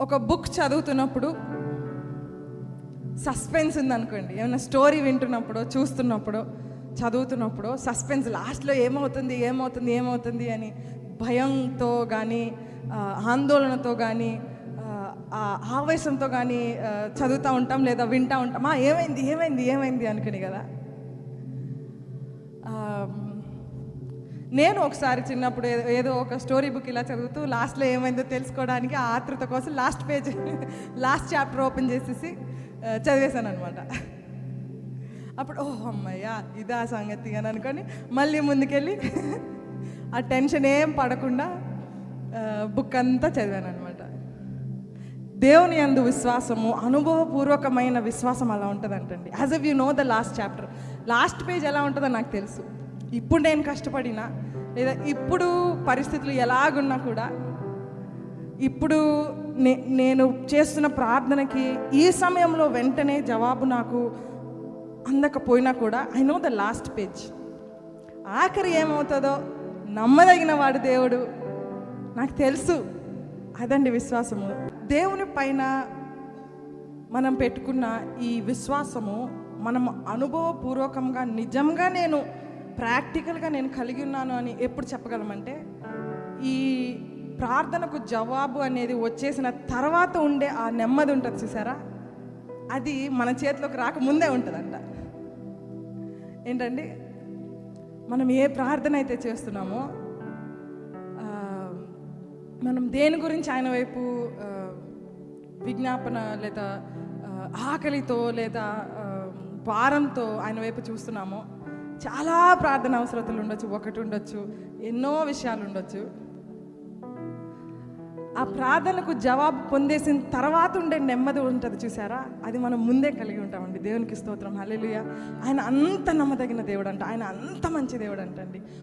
ఒక బుక్ చదువుతున్నప్పుడు సస్పెన్స్ ఉందనుకోండి. ఏమైనా స్టోరీ వింటున్నప్పుడు చూస్తున్నప్పుడు చదువుతున్నప్పుడు సస్పెన్స్ లాస్ట్లో ఏమవుతుంది ఏమవుతుంది ఏమవుతుంది అని భయంతో కానీ ఆందోళనతో కానీ ఆవేశంతో కానీ చదువుతూ ఉంటాం లేదా వింటూ ఉంటాం. ఏమైంది ఏమైంది ఏమైంది? అనుకుని కదా. నేను ఒకసారి చిన్నప్పుడు ఏదో- ఏదో ఒక స్టోరీ బుక్ ఇలా చదువుతూ లాస్ట్లో ఏమైందో తెలుసుకోవడానికి ఆ ఆతృత కోసం last page last chapter open చేసేసి చదివేశాను అనమాట అప్పుడు ఓహ్ అమ్మయ్యా ఇదా సంగతి అని అనుకొని మళ్ళీ ముందుకెళ్ళి ఆ టెన్షన్ ఏం పడకుండా బుక్ అంతా చదివాను అనమాట దేవుని అందు విశ్వాసము అనుభవపూర్వకమైన విశ్వాసం అలా ఉంటుందంటండి. As if you know the last chapter last page ఎలా ఉంటుందో నాకు తెలుసు. ఇప్పుడు నేను కష్టపడినా లేదా ఇప్పుడు పరిస్థితులు ఎలాగున్నా కూడా ఇప్పుడు నే నేను చేస్తున్న ప్రార్థనకి ఈ సమయంలో వెంటనే జవాబు నాకు అందకపోయినా కూడా I know the last page ఆఖరి ఏమవుతుందో నమ్మదగిన వాడు దేవుడు. నాకు తెలుసు. అదండి విశ్వాసము. దేవుని పైన మనం పెట్టుకున్న ఈ విశ్వాసము మనం అనుభవపూర్వకంగా నిజంగా నేను ప్రాక్టికల్గా నేను కలిగి ఉన్నాను అని ఎప్పుడు చెప్పగలమంటే ఈ ప్రార్థనకు జవాబు అనేది వచ్చేసిన తర్వాత ఉండే ఆ నెమ్మది ఉంటుంది చూసారా? అది మన చేతిలోకి రాకముందే ఉంటుందంట. ఏంటండి? మనం ఏ ప్రార్థన అయితే చేస్తున్నామో మనం దేని గురించి ఆయన వైపు విజ్ఞాపన లేదా ఆకలితో లేదా భారంతో ఆయన వైపు చూస్తున్నామో చాలా ప్రార్థన అవసరతలు ఉండొచ్చు ఒకటి ఉండొచ్చు ఎన్నో విషయాలు ఉండొచ్చు. ఆ ప్రార్థనకు జవాబు పొందేసిన తర్వాత ఉండే నెమ్మది ఉంటుంది చూసారా? అది మనం ముందే కలిగి ఉంటామండి. దేవునికి స్తోత్రం. హల్లెలూయా. ఆయన అంత నమ్మదగిన దేవుడు అంట ఆయన అంత మంచి దేవుడు అంటండి